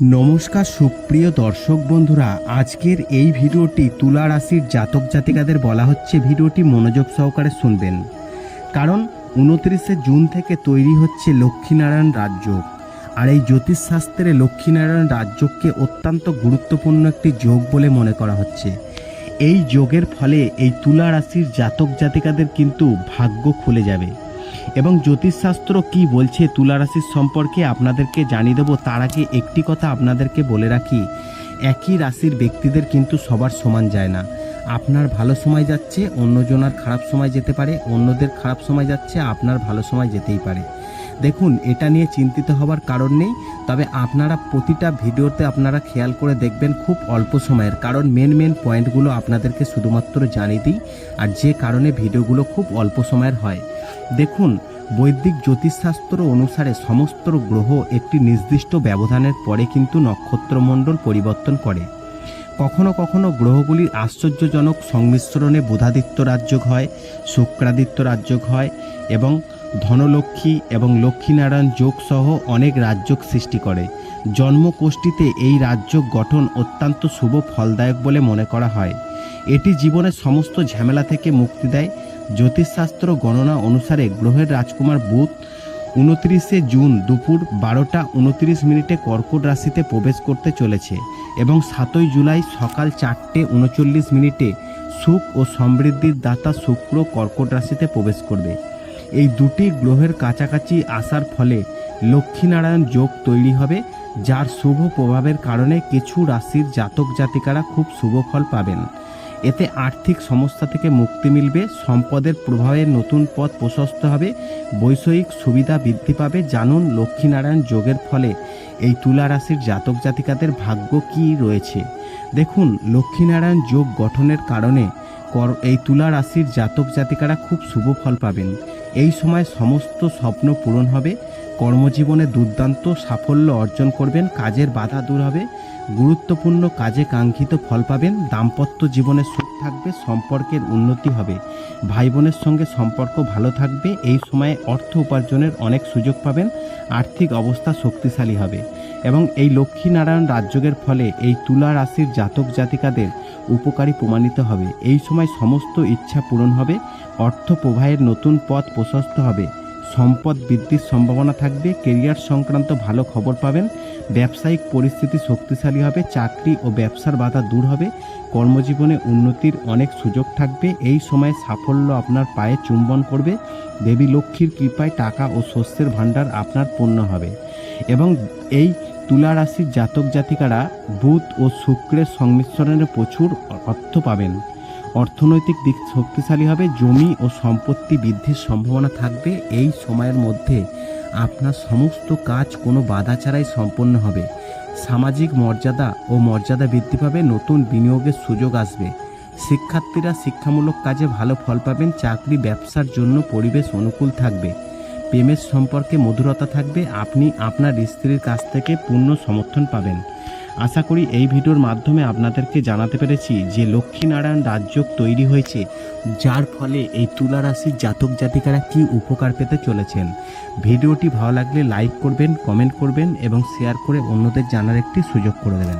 নমস্কার সুপ্রিয় দর্শক বন্ধুরা, আজকের এই ভিডিওটি তুলা রাশির জাতক জাতিকাদের বলা হচ্ছে ভিডিওটি মনোযোগ সহকারে শুনবেন। কারণ উনত্রিশে জুন থেকে তৈরি হচ্ছে লক্ষ্মীনারায়ণ রাজ্য আর এই জ্যোতিষশাস্ত্রে লক্ষ্মীনারায়ণ রাজ্যকে অত্যন্ত গুরুত্বপূর্ণ একটি যোগ বলে মনে করা হচ্ছে। এই যোগের ফলে এই তুলা রাশির জাতক জাতিকাদের কিন্তু ভাগ্য খুলে যাবে। এবং জ্যোতিষশাস্ত্র কি বলছে তুলা রাশির সম্পর্কে আপনাদেরকে জানিয়ে দেবো। তার আগে একটি কথা আপনাদেরকে বলে রাখি, একই রাশির ব্যক্তিদের কিন্তু সবার সমান যায় না। আপনার ভালো সময় যাচ্ছে অন্যজনের খারাপ সময় যেতে পারে, অন্যদের খারাপ সময় যাচ্ছে, আপনার ভালো সময় যেতেই পারে। দেখুন, এটা নিয়ে চিন্তিত হবার কারণ নেই, তবে আপনারা প্রতিটা ভিডিওতে আপনারা খেয়াল করে দেখবেন খুব অল্প সময়ের। কারণ মেন মেন পয়েন্টগুলো আপনাদেরকে শুধুমাত্র জানিয়ে দিই, আর যে কারণে ভিডিওগুলো খুব অল্প সময়ের হয়। দেখুন, বৈদিক জ্যোতিষশাস্ত্র অনুসারে সমস্ত গ্রহ একটি নির্দিষ্ট ব্যবধানের পরে কিন্তু নক্ষত্রমণ্ডল পরিবর্তন করে। কখনো কখনো গ্রহগুলির আশ্চর্যজনক সংমিশ্রণে বুধাদিত্য রাজ্যক হয়, শুক্রাদিত্য রাজ্যক হয় এবং ধনলক্ষ্মী এবং লক্ষ্মীনারায়ণ যোগ সহ অনেক রাজ্যক সৃষ্টি করে। জন্মকোষ্ঠীতে এই রাজ্যক গঠন অত্যন্ত শুভ ফলদায়ক বলে মনে করা হয়। এটি জীবনের সমস্ত ঝামেলা থেকে মুক্তি দেয় জ্যোতিষশাস্ত্র গণনা অনুসারে গ্রহের রাজকুমার বুধ উনত্রিশে জুন দুপুর বারোটা উনত্রিশ মিনিটে কর্কট রাশিতে প্রবেশ করতে চলেছে এবং সাতই জুলাই সকাল চারটে উনচল্লিশ মিনিটে সুখ ও সমৃদ্ধির দাতা শুক্র কর্কট রাশিতে প্রবেশ করবে। এই দুটি গ্রহের কাছাকাছি আসার ফলে লক্ষ্মীনারায়ণ যোগ তৈরি হবে, যার শুভ প্রভাবের কারণে কিছু রাশির জাতক জাতিকারা খুব শুভ ফল পাবেন। এতে আর্থিক সমস্যা থেকে মুক্তি মিলবে, সম্পদের প্রভাবে নতুন পথ প্রশস্ত হবে, বৈষয়িক সুবিধা বৃদ্ধি পাবে জানুন লক্ষ্মীনারায়ণ যোগের ফলে। এই তুলা রাশির জাতক জাতিকাদের ভাগ্য কি রয়েছে? দেখুন, লক্ষ্মীনারায়ণ যোগ গঠনের কারণে কর, এই তুলা রাশির জাতক জাতিকারা খুব শুভ ফল পাবেন। এই সময় সমস্ত স্বপ্ন পূরণ হবে। কর্মজীবনে দুর্দান্ত সাফল্য অর্জন করবেন, কাজের বাধা দূর হবে, গুরুত্বপূর্ণ কাজে কাঙ্ক্ষিত ফল পাবেন, দাম্পত্য জীবনে সুখ থাকবে, সম্পর্কের উন্নতি হবে ভাই বোনের সঙ্গে সম্পর্ক ভালো থাকবে, এই সময়ে অর্থ উপার্জনের অনেক সুযোগ পাবেন, আর্থিক অবস্থা শক্তিশালী হবে এবং এই লক্ষ্মীনারায়ণ রাজযোগের ফলে এই তুলা রাশির জাতক জাতিকাদের উপকারী প্রমাণিত হবে। এই সময় সমস্ত ইচ্ছা পূরণ হবে, অর্থ প্রবাহের নতুন পথ প্রশস্ত হবে। সম্পদ বৃদ্ধির সম্ভাবনা থাকবে কেরিয়ার সংক্রান্ত ভালো খবর পাবেন, ব্যবসায়িক পরিস্থিতি শক্তিশালী হবে, চাকরি ও ব্যবসার বাধা দূর হবে, কর্মজীবনে উন্নতির অনেক সুযোগ থাকবে, এই সময় সাফল্য আপনার পায়ে চুম্বন করবে, দেবী লক্ষ্মীর কৃপায় টাকা ও শস্যের ভাণ্ডার আপনার পূর্ণ হবে। এবং এই তুলা রাশির জাতক জাতিকারা বুধ ও শুক্রের সংমিশ্রণে প্রচুর অর্থ পাবেন। অর্থনৈতিক দিক শক্তিশালী হবে, জমি ও সম্পত্তি বৃদ্ধির সম্ভাবনা থাকবে। এই সময়ের মধ্যে আপনার সমস্ত কাজ কোনো বাধা ছাড়াই সম্পন্ন হবে। সামাজিক মর্যাদা ও মর্যাদা বৃদ্ধি পাবে, নতুন বিনিয়োগের সুযোগ আসবে। শিক্ষার্থীরা শিক্ষামূলক কাজে ভালো ফল পাবেন, চাকরি, ব্যবসার জন্য পরিবেশ অনুকূল থাকবে। প্রেমের সম্পর্কে মধুরতা থাকবে, আপনি আপনার স্ত্রীর কাছ থেকে পূর্ণ সমর্থন পাবেন। আশা করি এই ভিডিওর মাধ্যমে আপনাদেরকে জানাতে পেরেছি যে লক্ষ্মীনারায়ণ রাজযোগ তৈরি হয়েছে, যার ফলে এই তুলা রাশির জাতক জাতিকারা কি উপকার পেতে চলেছেন। ভিডিওটি ভালো লাগলে লাইক করবেন, কমেন্ট করবেন এবং শেয়ার করে অন্যদের জানার একটি সুযোগ করে দেবেন।